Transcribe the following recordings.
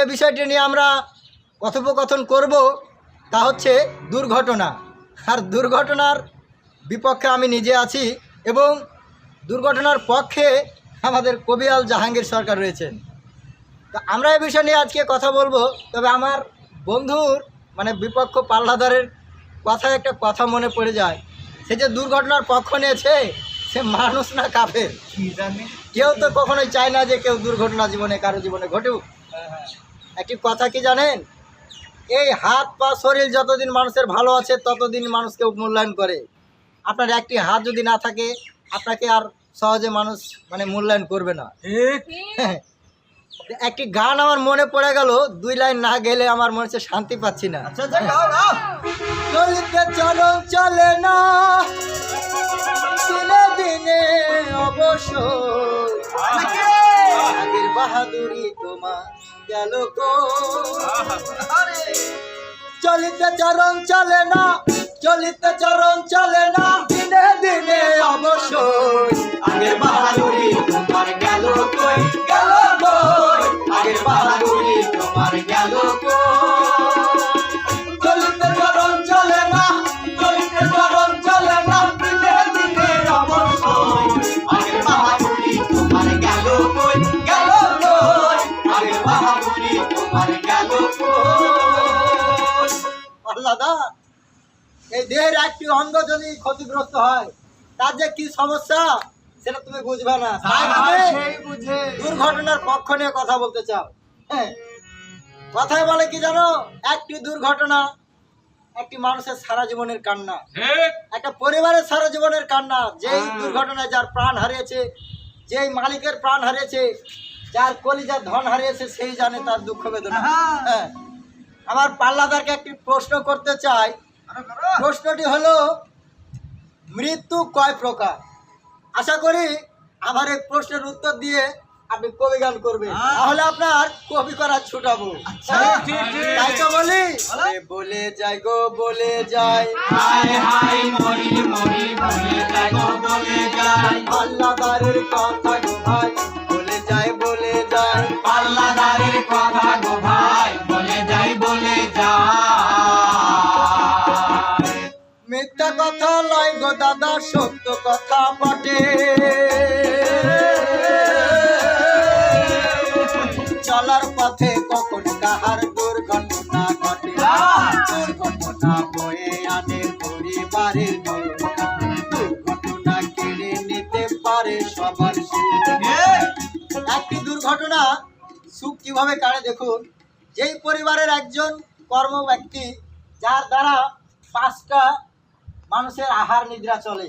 যে বিষয়টি নিয়ে আমরা কথোপকথন করব তা হচ্ছে দুর্ঘটনা। আর দুর্ঘটনার বিপক্ষে আমি নিজে আছি এবং দুর্ঘটনার পক্ষে আমাদের কবিয়াল জাহাঙ্গীর সরকার রয়েছেন। তো আমরা এই বিষয় নিয়ে আজকে কথা বলব তবে আমার বন্ধুর মানে বিপক্ষ পাল্লাদারের কথায় একটা কথা মনে পড়ে যায়। সে যে দুর্ঘটনার পক্ষ নিয়েছে সে মানুষ না কাফের। কেউ তো কখনোই চায় না যে কেউ দুর্ঘটনা জীবনে কারও জীবনে ঘটুক। একটি কথা কি জানেন? এই হাত পা শরীর যতদিন মানুষের ভালো আছে ততদিন মানুষকে মূল্যায়ন করে। আপনার একটি হাত যদি না থাকে আপনাকে আর সহজে মানুষ মানে মূল্যায়ন করবে না। একটি গান আমার মনে পড়ে গেল দুই লাইন না গেলে আমার মনে হচ্ছে শান্তি পাচ্ছি না। চলিতে চলন চলে না। দিনে দিনে অবশ্য আগের বাহাদুরি তোমার গেল গো চলিতে চরণ চলে না চলিতে চরণ চলে না। দিনে দিনে অবশ্যই আগের বাহাদুরি তোমার গেল কই? গেল কই? আগের বাহাদুরি তোমার গেল আল্লাদা এই দেহের একটি অঙ্গ যদি ক্ষতিগ্রস্ত হয় তার যে কি সমস্যা সেটা তুমি বুঝবে না। দুর্ঘটনার পক্ষ নিয়ে কথা বলতে চাও। হ্যাঁ কথায় বলে কি জানো? একটি দুর্ঘটনা একটি মানুষের সারা জীবনের কান্না। একটা পরিবারের সারা জীবনের কান্না যেই দুর্ঘটনায় যার প্রাণ হারিয়েছে যেই মালিকের প্রাণ হারিয়েছে যার কলিজার ধন হারিয়েছে সেই জানে তার দুঃখ বেদনা। হ্যাঁ আমার পাল্লাদারকে একটি প্রশ্ন করতে চাই। প্রশ্নটি হলো মৃত্যু কয় প্রকার? আশা করি আমার এই প্রশ্নের উত্তর দিয়ে আপনি কবি গান করবেন। তাহলে আপনার কবি করার ছুটাবো। হ্যাঁ? তাই তো বলি। বলে। যাই গো বলে যাই। হায় হায় মরি মরি বলে যাই গো বলে যাই। পাল্লাদারের কথা গো ভাই সত্য কথা বটে। চলার পথে কখন কাহার দুর্ঘটনা ঘটে? দুর্ঘটনা বয়ে আনে পরিবারের দুর্ঘটনা। কেড়ে নিতে পারে সবার একটি দুর্ঘটনা সুখ কীভাবে কাড়ে দেখুন? যেই পরিবারের একজন কর্ম ব্যক্তি যার দ্বারা পাঁচটা মানুষের আহার নিদ্রা চলে।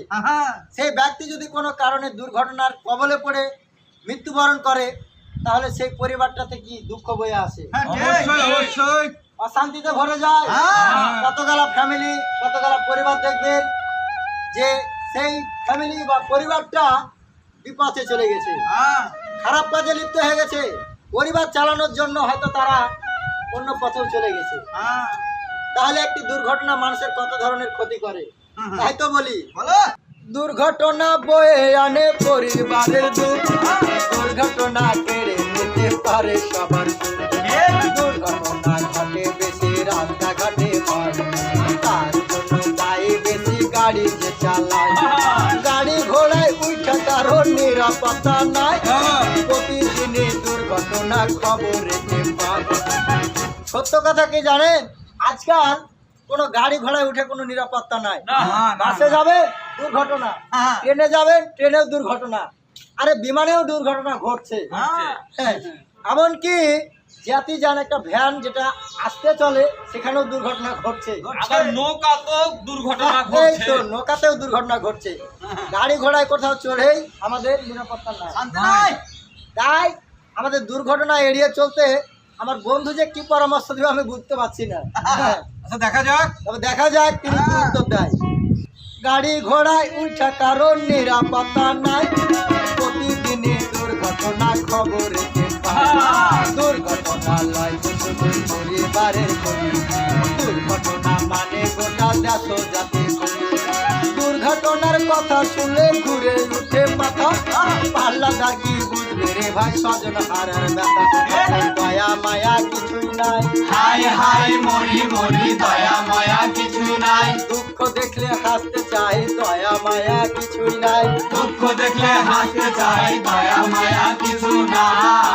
সেই ব্যক্তি যদি কোনো কারণে দুর্ঘটনার কবলে পড়ে মৃত্যুবরণ করে তাহলে সেই পরিবারটাতে কি দুঃখ বয়ে আসে? অবশ্যই অশান্তিতে ভরে যায়। হ্যাঁ। কতগুলা ফ্যামিলি কতগুলা পরিবার দেখবেন যে সেই ফ্যামিলি বা পরিবারটা বিপথে চলে গেছে। খারাপ কাজে লিপ্ত হয়ে গেছে। পরিবার চালানোর জন্য হয়তো তারা অন্য পথেও চলে গেছে। তাহলে একটি দুর্ঘটনা মানুষের কত ধরনের ক্ষতি করে? তাই তো বলি বলো। দুর্ঘটনা বয়ে আনে পরিবারের দুঃখ। দুর্ঘটনা কেড়ে নিতে পারে সবার দুর্ঘটনা ঘটে বেশি রাস্তাঘাটে হয় তার জন্য দায়ী বেশি গাড়ি যে চালায়। গাড়ি ঘোড়ায় উঠা কারণ নিরাপত্তা নাই। প্রতিদিনই দুর্ঘটনা খবরে পায় সত্য কথা কি জানেন? আজকাল কোনো গাড়ি ঘোড়ায় উঠে কোনো নিরাপত্তা নাই। বাসে যাবে দুর্ঘটনা। ট্রেনে যাবেন ট্রেনেও দুর্ঘটনা। আরে বিমানেও দুর্ঘটনা ঘটছে। হ্যাঁ, এমনকি জাতি যান একটা ভ্যান যেটা আসতে চলে সেখানেও দুর্ঘটনা ঘটছে। আবার নৌকা দুর্ঘটনা ঘটছে। তো নৌকাতেও দুর্ঘটনা ঘটছে। গাড়ি ঘোড়ায় কোথাও চলেই আমাদের নিরাপত্তা নাই। তাই আমাদের দুর্ঘটনা এড়িয়ে চলতে আমার বন্ধু যে কি পরামর্শ দেবে আমি বুঝতে পারছি না। হ্যাঁ, আচ্ছা দেখা যাক। তবে দেখা যাক তিনি কি উত্তর দেয়। গাড়ি ঘোড়ায় উঠা কারণ নিরাপত্তা নাই। প্রতিদিনই দুর্ঘটনা খবরে দুর্ঘটনা পরিবারের। দুর্ঘটনা মানে গোটা দেশ জাতি দুর্ঘটনার কথা শুনে ঘুরে উঠে মাথা। পাল্লা দাগি রে ভাই স্বজন হারার ব্যথা। দয়া মায়া কিছুই নাই। হায় হায় মরি মরি দয়া মায়া কিছু নাই। দুঃখ দেখলে হাসতে চাই দয়া মায়া কিছুই নাই। দুঃখ দেখলে হাসতে চাই দয়া মায়া কিছু নাই।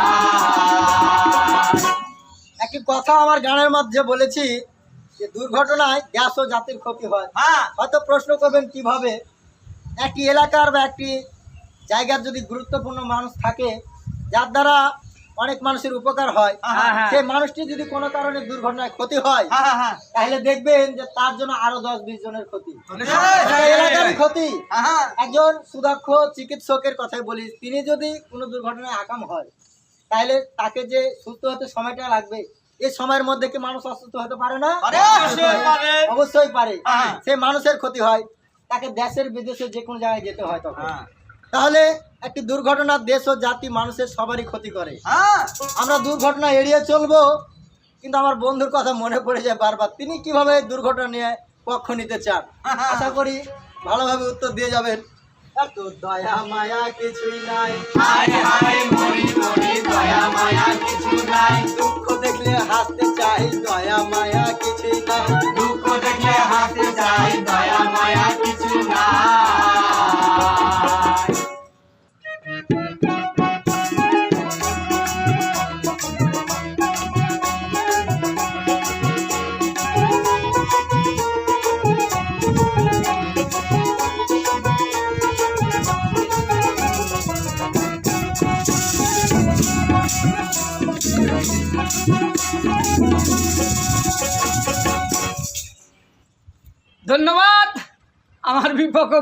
একটি কথা আমার গানের মধ্যে বলেছি যে দুর্ঘটনায় গ্যাস ও জাতির ক্ষতি হয়। হ্যাঁ। হয়তো প্রশ্ন করবেন কীভাবে? একটি এলাকার বা একটি জায়গার যদি গুরুত্বপূর্ণ মানুষ থাকে যার দ্বারা অনেক মানুষের উপকার হয় হ্যাঁ, হ্যাঁ। সেই মানুষটি যদি কোনো কারণে দুর্ঘটনায় ক্ষতি হয় হ্যাঁ হ্যাঁ তাহলে দেখবেন যে তার জন্য আরও দশ বিশ জনের ক্ষতি হ্যাঁ। এলাকারই ক্ষতি হ্যাঁ একজন সুদক্ষ চিকিৎসকের কথাই বলি তিনি যদি কোনো দুর্ঘটনায় আকাম হয় তাহলে তাকে যে সুস্থ হতে সময়টা লাগবে এই সময়ের মধ্যে কি মানুষ অসুস্থ হতে পারে না অবশ্যই পারে। হ্যাঁ। সেই মানুষের ক্ষতি হয় তাকে দেশের বিদেশে যে কোনো জায়গায় যেতে হয় তখন হ্যাঁ। তাহলে একটি দুর্ঘটনা দেশ ও জাতি মানুষের সবারই ক্ষতি করে। হ্যাঁ। আমরা দুর্ঘটনা এড়িয়ে চলবো কিন্তু আমার বন্ধুর কথা মনে পড়ে যায় বারবার। তিনি কীভাবে দুর্ঘটনা নিয়ে পক্ষ নিতে চান? আশা করি ভালোভাবে উত্তর দিয়ে যাবেন। এত দয়া মায়া কিছুই নাই। হায় হায় মরি মরি দয়া মায়া কিছু নাই। দুঃখ দেখলে হাসতে চাই দয়া মায়া কিছুই নাই। দুঃখ দেখলে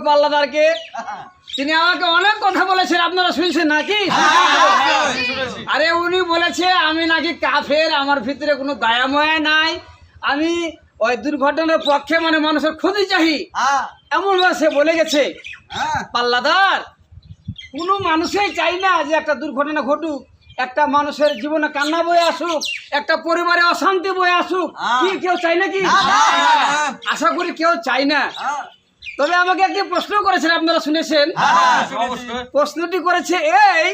পাল্লাদারকে। তিনি আমাকে অনেক কথা বলেছেন আপনারা শুনছেন নাকি? আরে উনি বলেছে আমি নাকি কাফের আমার ভিতরে কোনো দয়াময় নাই। আমি ওই দুর্ঘটনার পক্ষে মানে মানুষের ক্ষতি চাই। হ্যাঁ। এমন সে বলে গেছে। হ্যাঁ। পাল্লাদার কোনো মানুষই চাই না যে একটা দুর্ঘটনা ঘটুক। একটা মানুষের জীবনে কান্না বয়ে আসুক একটা পরিবারে অশান্তি বয়ে আসুক। হ্যাঁ। কি কেউ চাই নাকি? হ্যাঁ। আশা করি কেউ চাই না। তবে আমাকে একটি প্রশ্ন করেছেন আপনারা শুনেছেন। হ্যাঁ, প্রশ্নটি করেছে এই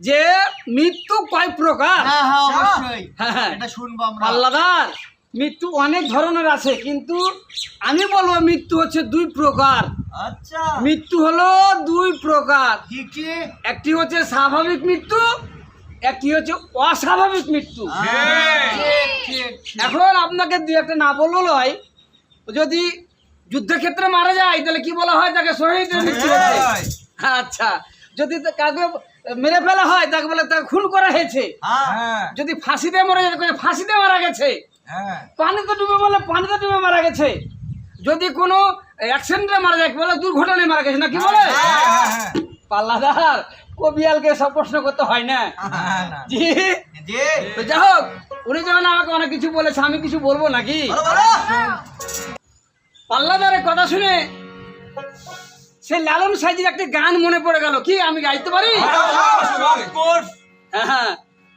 যে মৃত্যু কয় প্রকার? হ্যাঁ হ্যাঁ অবশ্যই। হ্যাঁ, হ্যাঁ। এটা শুনব আমরা। পাল্লাদার মৃত্যু অনেক ধরনের আছে কিন্তু আমি বলব মৃত্যু হচ্ছে দুই প্রকার। আচ্ছা। মৃত্যু হলো দুই প্রকার। কি কি? একটি হচ্ছে স্বাভাবিক মৃত্যু একটি হচ্ছে অস্বাভাবিক মৃত্যু। ঠিক ঠিক এখন আপনাকে দুই একটা না বলল নয় যদি যুদ্ধক্ষেত্রে মারা যায় তাহলে কি বলা হয়? তাকে শহীদ। আচ্ছা যদি তা- কাউকে মেরে ফেলা হয় তাকে বলে তাকে খুন করা হয়েছে। হ্যাঁ। যদি ফাঁসিতে মরে যায় ফাঁসিতে মারা গেছে। হ্যাঁ। পানিতে ডুবে বলে পানিতে ডুবে মারা গেছে। যদি কোনো অ্যাক্সিডেন্টে মারা যায় বলে দুর্ঘটনায় মারা গেছে না কি বলে? হ্যাঁ পাল্লাদার কবিয়ালকে সব প্রশ্ন করতে হয় না। হ্যাঁ জি। তো যাই হোক উনি যখন আমাকে অনেক কিছু বলেছে আমি কিছু বলব নাকি? বলো বলো। পাল্লাদারের কথা শুনে সে লালন সাইজের একটা গান মনে পড়ে গেল। কি, আমি গাইতে পারি?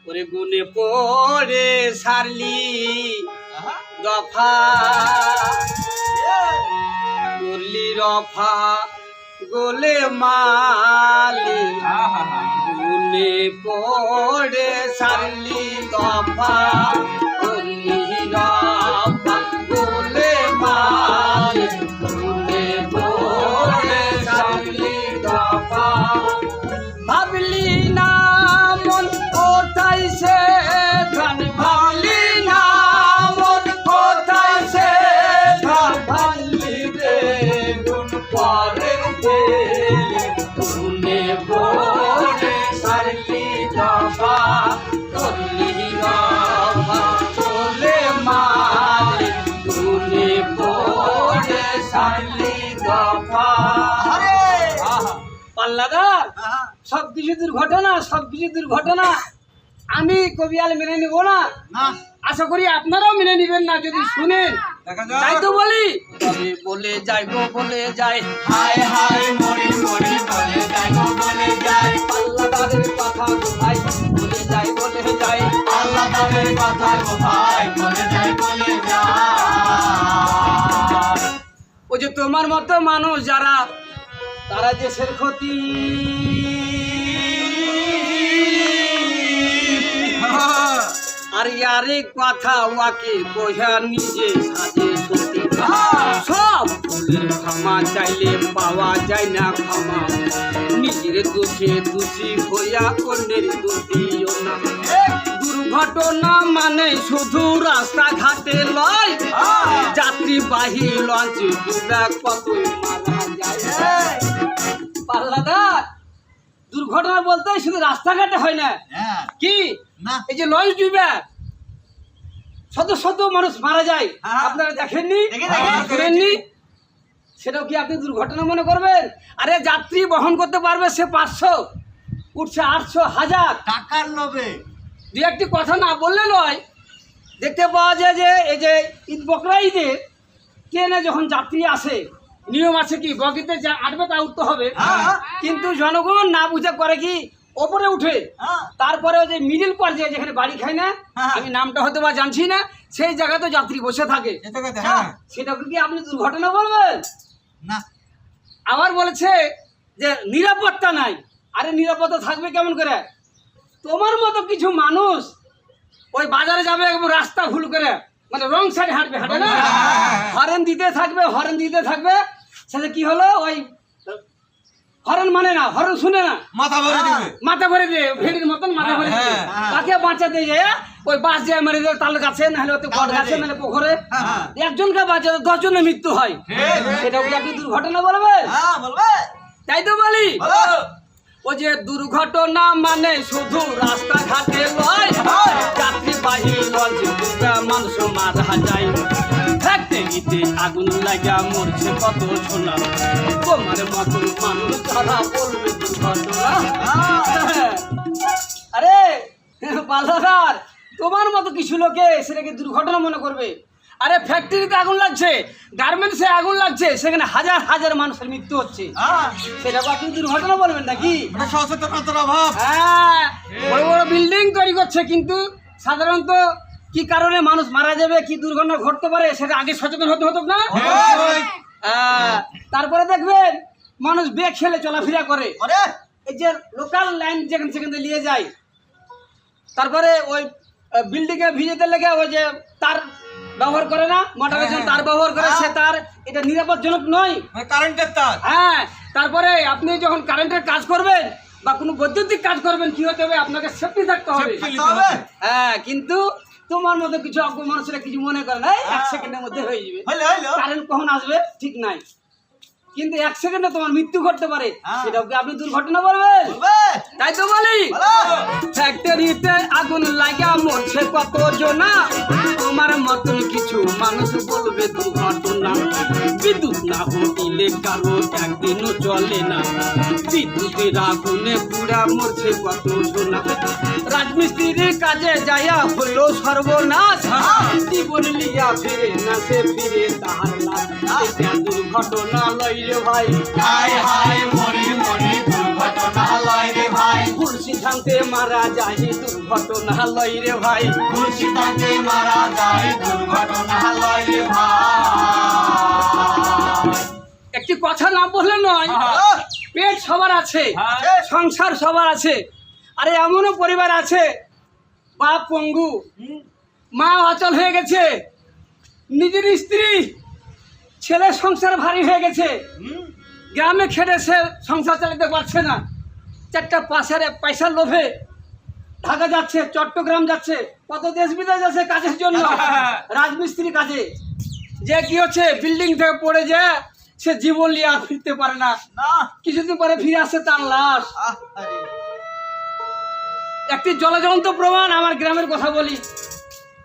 ওরে গুনে পড়ে সারলি দফা। করলি রফা, গোলে মালি গুনে পড়ে সারলি দফা। করলি রফা। সারলি করলি চলে মারে। সারলি আরে! পাল্লাদার সব কিছু দুর্ঘটনা সব কিছু দুর্ঘটনা। আমি কবিয়াল মেনে নিব না। আশা করি আপনারাও মেনে নিবেন না যদি শুনেন তাই তো বলি। বলে যাই গো বলে যাই। হায় হায় মরি মরি বলে যাই গো বলে যাই। পাল্লাদারের কথা গো ভাই বলে যাই বলে যাই। আল্লাহ তাদের কথা বলে যাই বলে যাই। ও যে তোমার মতো মানুষ যারা তারা দেশের ক্ষতি। আর ইয়ারে কথা ওয়াকে কইয়া নিজে সাজে সত্যি সব ফুলের ক্ষমা চাইলে পাওয়া যায় না ক্ষমা। নিজের দোষে দোষী হইয়া অন্যের দোষীও না। দুর্ঘটনা মানে শুধু রাস্তাঘাটে লয়। যাত্রীবাহী লঞ্চ ডুবা কতই মারা যায়। পাল্লাদার দুর্ঘটনা বলতে শুধু রাস্তাঘাটে হয় না। হ্যাঁ। কি? না। এই যে লঞ্চ ডুবে শত শত মানুষ মারা যায়। হ্যাঁ। আপনারা দেখেননি? দেখি, দেখি। শুনেননি সেটাও কি আপনি দুর্ঘটনা মনে করবেন? আরে যাত্রী বহন করতে পারবে সে পাঁচশো উঠছে আটশো হাজার। টাকার লোভে। দু একটি কথা না বললে নয় দেখতে পাওয়া যায় যে এই যে ঈদ বকরা ঈদে ট্রেনে যখন যাত্রী আসে নিয়ম আছে কি বগিতে যা আটবে তা উঠতে হবে। হ্যাঁ। কিন্তু জনগণ না বুঝে করে কি ওপরে উঠে হ্যাঁ। তারপরে ওই যে মিডিল পর্যায়ে যেখানে বাড়ি খায় না হ্যাঁ। আমি নামটা হয়তো বা জানছি না সেই জায়গাতে যাত্রী বসে থাকে। হ্যাঁ সেটাকে কি আপনি দুর্ঘটনা বলবেন? না। আবার বলেছে যে নিরাপত্তা নাই। আরে নিরাপত্তা থাকবে কেমন করে? তোমার মতো কিছু মানুষ ওই বাজারে যাবে এবং রাস্তা ভুল করে মানে রং সাইড হাঁটবে হাঁটে না? হরেন দিতে থাকবে হরেন দিতে থাকবে। সেটা কি হলো? ওই হরেন মানে না হরণ শুনে না। মাথা ভরে দিবে। মাথা ভরে দিয়ে ভেড়ির মতন মাথা ভরে দিয়ে হ্যাঁ। তাকে বাঁচাতে যায় ওই বাস যায় মেরে দেয় তাল গাছে নাহলে ওতে বট গাছে নাহলে পুকুরে। হ্যাঁ। একজনকে বাঁচাতে দশজনের মৃত্যু হয়। সেটাও কি আপনি দুর্ঘটনা হ্যাঁ বলবে। তাই তো বলি। ও যে দুর্ঘটনা মানে শুধু রাস্তাঘাটে লয় যাত্রীবাহী লঞ্চ মানুষ মারা যায় গিতে আগুন লাগা মরছে কত সোনা। তোমার মতন মানুষ তারা বলবে আরে পাল্লাদার তোমার মতো কিছু লোকে সেটাকে দুর্ঘটনা মনে করবে। আরে ফ্যাক্টরিতে আগুন লাগছে গার্মেন্টসে আগুন লাগছে সেখানে হাজার হাজার মানুষের মৃত্যু হচ্ছে। হ্যাঁ। সেটাকে আপনি দুর্ঘটনা বলবেন নাকি? সচেতনতার অভাব। হ্যাঁ বড় বড় বিল্ডিং তৈরি করছে কিন্তু সাধারণত কি কারণে মানুষ মারা যাবে কি দুর্ঘটনা ঘটতে পারে সেটা আগে সচেতন হতে হতো না? হ্যাঁ, তারপরে দেখবেন মানুষ বেগ খেলে চলাফেরা করে। এই যে লোকাল লাইন যেখানে সেখানে নিয়ে যায়। তারপরে ওই বিল্ডিং এ ভিজেতে লেগে ওই যে তার ব্যবহার করে না মোটরের জন্য তার ব্যবহার করে সে তার এটা নিরাপদজনক নয়। মানে কারেন্টের তার। হ্যাঁ তারপরে আপনি যখন কারেন্টের কাজ করবেন বা কোনো বৈদ্যুতিক কাজ করবেন কি হতে হবে? আপনাকে সেফটি থাকতে হবে। হ্যাঁ কিন্তু তোমার মতো কিছু অজ্ঞ মানুষরা কিছু মনে করে না এক সেকেন্ডের মধ্যে হয়ে যাবে। কারেন্ট কখন আসবে? ঠিক নাই। কিন্তু এক সেকেন্ডে তোমার মৃত্যু ঘটতে পারে। হ্যাঁ। সেটাও কি আপনি দুর্ঘটনা বলবেন? তাই তো বলি। ফ্যাক্টরিতে আগুন লাগা মরছে কত জনা তোমার মতন কিছু মানুষ বলবে দুর্ঘটনা। বিদ্যুৎ না হইলে কারও একদিনও চলে না। বিদ্যুতের আগুনে পুরা মরছে কত জনা রাজমিস্ত্রির কাজে যাইয়া হলো সর্বনাশ। জীবন লিয়া ফিরে না সে ফিরে তাহার লাশ। এটা দুর্ঘটনা লইলে ভাই। হায় হায় মরি মরি রে ভাই। ভুল সিদ্ধান্তে মারা যায় দুর্ঘটনা লই রে ভাই। খুশিতে মারা যায় দুর্ঘটনা লয় রে ভাই। একটি কথা না বললে নয় পেট সবার আছে হ্যাঁ। সংসার সবার আছে আরে এমনও পরিবার আছে বাপ পঙ্গু মা অচল হয়ে গেছে নিজের স্ত্রী ছেলে সংসার ভারী হয়ে গেছে। গ্রামে খেটে সে সংসার চালাতে পারছে না। চারটা পাশের পয়সার লোভে ঢাকা যাচ্ছে চট্টগ্রাম যাচ্ছে কত দেশ বিদেশ যাচ্ছে কাজের জন্য রাজমিস্ত্রি কাজে। যে কি হচ্ছে বিল্ডিং থেকে পড়ে যায় সে জীবন নিয়ে আর ফিরতে পারে না। না। কিছুদিন পরে ফিরে আসছে তার লাশ। একটি জলজন্ত প্রমাণ আমার গ্রামের কথা বলি।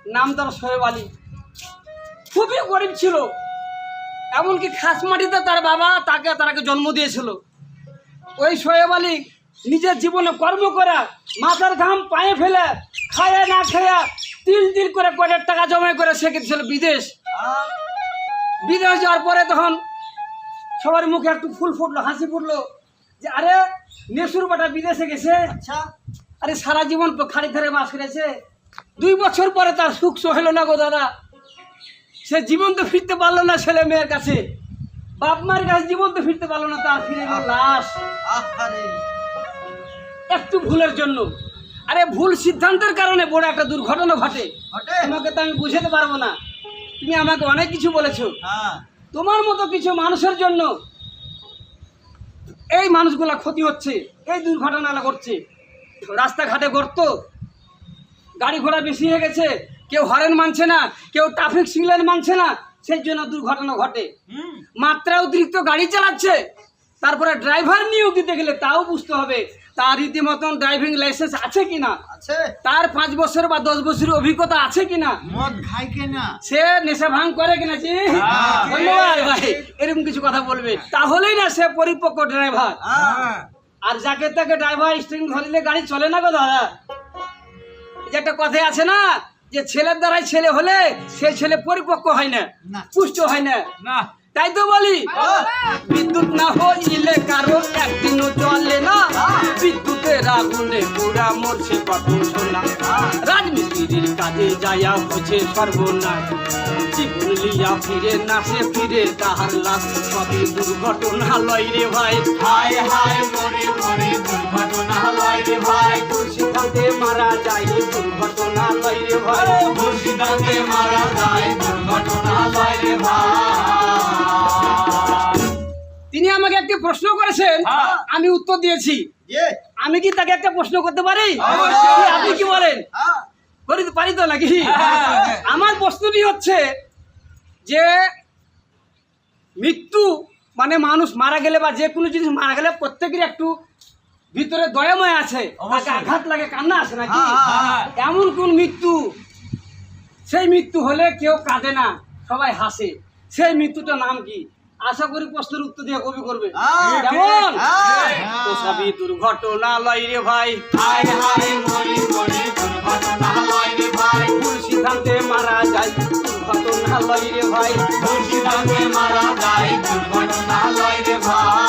নাম তার সোহেব আলী। খুবই গরিব ছিল। এমনকি খাস মাটিতে তার বাবা তাকে তারাকে জন্ম দিয়েছিল। ওই সোহেব আলী নিজের জীবনে কর্ম করা মাথার ঘাম পায়ে ফেলে খায়া না খায়া তিল তিল করে কয়েক টাকা জমা করে সে গেছিল বিদেশ। বিদেশ যাওয়ার পরে তখন সবার মুখে একটু ফুল ফুটলো হাসি ফুটলো যে আরে নেসুর বাটা বিদেশে গেছে? আচ্ছা। আরে সারা জীবন খালি ধারে বাস করেছে। দুই বছর পরে তার সুখ সহেল না গো দাদা। সে জীবন তো ফিরতে পারল না ছেলে মেয়ের কাছে। বাপ মার কাছে জীবন তো ফিরতে পারল না তার ফিরে এলো লাশ। একটু ভুলের জন্য। আরে ভুল সিদ্ধান্তের কারণে বড় একটা দুর্ঘটনা ঘটে। তোমাকে তো আমি বুঝাতে পারব না। তুমি আমাকে অনেক কিছু বলেছ। হ্যাঁ। তোমার মতো কিছু মানুষের জন্য এই মানুষগুলা ক্ষতি হচ্ছে এই দুর্ঘটনাটা ঘটছে। রাস্তাঘাটে গর্ত গাড়ি ঘোড়া বেশি হয়ে গেছে কেউ হরেন মানছে না কেউ ট্রাফিক সিগন্যাল মানছে না সেই জন্য দুর্ঘটনা ঘটে। মাত্রা অতিরিক্ত গাড়ি চালাচ্ছে তারপরে ড্রাইভার নিয়োগ দিতে গেলে তাও বুঝতে হবে তার রীতিমতন ড্রাইভিং লাইসেন্স আছে কিনা আছে। তার পাঁচ বছর বা দশ বছরের অভিজ্ঞতা আছে কিনা মদ খাই কেনা সে নেশা ভাঙ করে কিনা জি? হ্যাঁ। ধন্যবাদ ভাই এরকম কিছু কথা বলবে। তাহলেই না সে পরিপক্ক ড্রাইভার। হ্যাঁ। আর যাকে তাকে ড্রাইভার স্ট্রিং ধরলে গাড়ি চলে না গো দাদা? যে একটা কথা আছে না যে ছেলের দ্বারাই ছেলে হলে সে ছেলে পরিপক্ক হয় না। পুষ্ট হয় না। তাই তো বলি বিদ্যুৎ না হইলে কারও একদিনও চলে না। বিদ্যুতের আগুনে পুরা মরছে কত সোনা। রাজমিস্ত্রির কাজে যায়া হচ্ছে সর্বনাশ। জীবন লিয়া ফিরে নাচে ফিরে তাহার লাশ। সবই দুর্ঘটনা লয় রে ভাই। হায় হায় মরি মরি দুর্ঘটনা লয় রে ভাই। সিদ্ধান্তে মারা যায় দুর্ঘটনা লয় রে ভাই। মুর্শিদাতে মারা যায় দুর্ঘটনা লয় রে ভাই। তিনি আমাকে একটি প্রশ্ন করেছেন হ্যাঁ। আমি উত্তর দিয়েছি। আমি কি তাকে একটা প্রশ্ন করতে পারি? আপনি কি বলেন? হ্যাঁ করি তো পারি তো নাকি? হ্যাঁ। আমার প্রশ্নটি হচ্ছে যে মৃত্যু মানে মানুষ মারা গেলে বা যে কোনো জিনিস মারা গেলে প্রত্যেকের একটু ভিতরে দয়াময় আছে আঘাত লাগে কান্না আসে নাকি? হ্যাঁ, হ্যাঁ। এমন কোন মৃত্যু সেই মৃত্যু হলে কেউ কাঁদে না সবাই হাসে। সেই মৃত্যুটার নাম কি? আশা করি প্রশ্নের উত্তর দিয়ে কবি করবে। কেমন। তো সবই দুর্ঘটনা লয় রে ভাই। হায় হায় মরি মরি দুর্ঘটনা লয় রে ভাই সিদ্ধান্তে মারা যায় দুর্ঘটনা লয় রে ভাই। দুর্ঘটনা লয় রে ভাই।